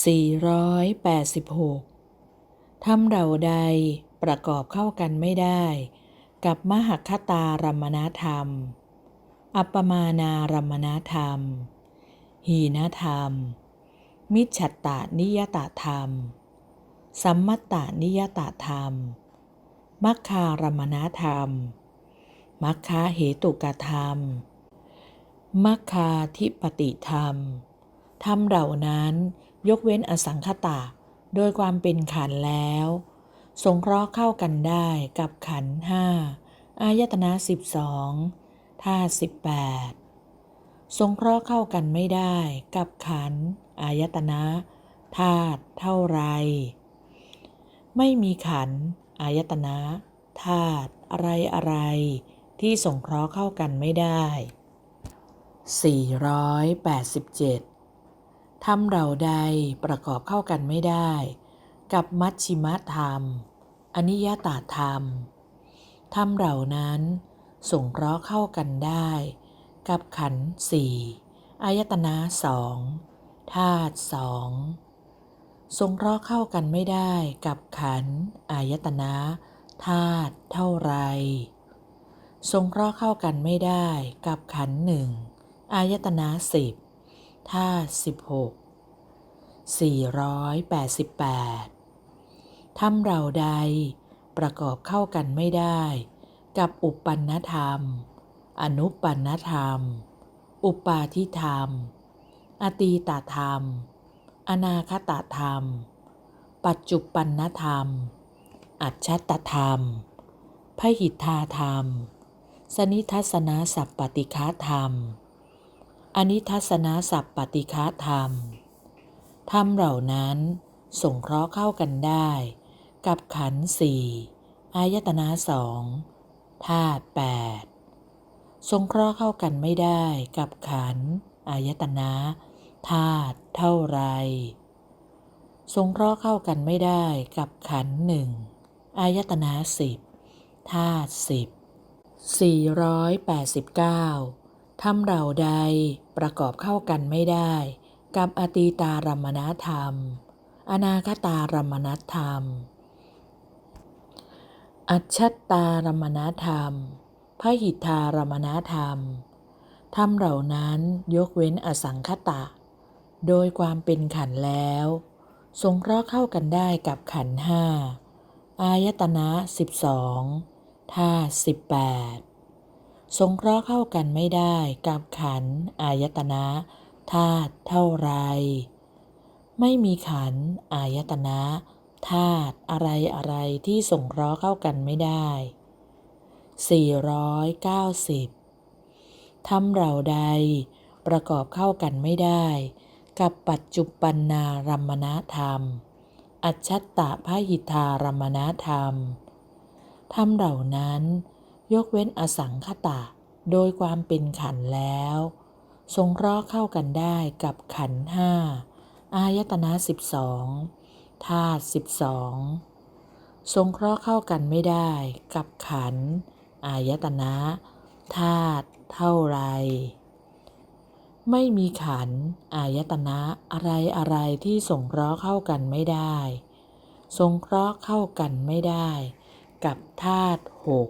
486ทำเราใดประกอบเข้ากันไม่ได้ กับมหคตารมณธรรม อัปปมานารมณธรรม หีนธรรม มิจฉัตตานิยตธรรม สัมมัตตานิยตธรรม มัคคารมณธรรม มัคคาเหตุกธรรม มัคคาธิปติธรรม ธรรมเหล่านั้น ยกเว้นอสังคตะโดยความเป็นขันแล้ว สงเคราะห์เข้ากันได้กับขันห้าอายตนะสิบสองธาตุสิบแปดสงเคราะห์เข้ากันไม่ได้กับขันอายตนะธาตุเท่าไร ไม่มีขันอายตนะธาตุอะไรอะไร ที่สงเคราะห์เข้ากันไม่ได้ 487 ทำเราใดประกอบเข้ากันไม่ได้ กับมัชชิมธรรม อนิยตธรรมทำเหล่านั้นส่งเคราะห์เข้ากันได้ กับขันสี่อายตนะสองธาตุสองสงเคราะห์เข้ากันไม่ได้กับขันอายตนะธาตุเท่าไรสงเคราะห์เข้ากันไม่ได้กับขันหนึ่งอายตนะสิบ ธาตุสิบหกสี่ร้อยแปดสิบแปดทำเราใดประกอบเข้ากันไม่ได้ กับอุปปันนธรรม อนุปปันนธรรม อุปาทิธรรม อตีตธรรม อนาคตธรรม ปัจจุปันนธรรม อัจฉตธรรมพหิทธาธรรม สนิทัศนะสัพปติฆาธรรม อนิทัศนะสัพปติฆาธรรม ธรรมเหล่านั้นส่งเคราะห์เข้ากันได้ กับขันสี่อายตนะสองธาตุแปดสงเคราะห์เข้ากันไม่ได้กับขันอายตนะธาตุเท่าไรสงเคราะห์เข้ากันไม่ได้กับขันหนึ่งอายตนะสิบธาตุสิบสี่ร้อยแปดสิบเก้า ทำเราใดประกอบเข้ากันไม่ได้ กับอตีตารมณธรรม อนาคตารมณธรรม อัจฉตารมณธรรมพหิทธารมณธรรมธรรมเหล่านั้นยกเว้นอสังคตะ โดยความเป็นขันแล้ว สงเคราะห์เข้ากันได้กับขันห้าอายตนะสิบสองธาสิบแปด สงเคราะห์เข้ากันไม่ได้กับขันอายตนะธาตุเท่าไร ไม่มีขันอายตนะธาตุอะไรอะไรที่สงเคราะห์เข้ากันไม่ได้ 490ทำเราใด ประกอบเข้ากันไม่ได้ กับปัจจุปันนารมณธรรม อัจฉตตะพหิทารมณธรรมทำเหล่านั้น ยกเว้นอสังคตะ โดยความเป็นขันแล้วสงราะห์เข้ากันได้กับขันห้าอายตนะสิบสองธาตุสิบสองสงเคราะห์เข้ากันไม่ได้กับขัน อายตนะธาตุเท่าไร ไม่มีขัน อายตนะอะไรอะไรที่สงเคราะห์เข้ากันไม่ได้ สงเคราะห์เข้ากันไม่ได้ กับธาตุหก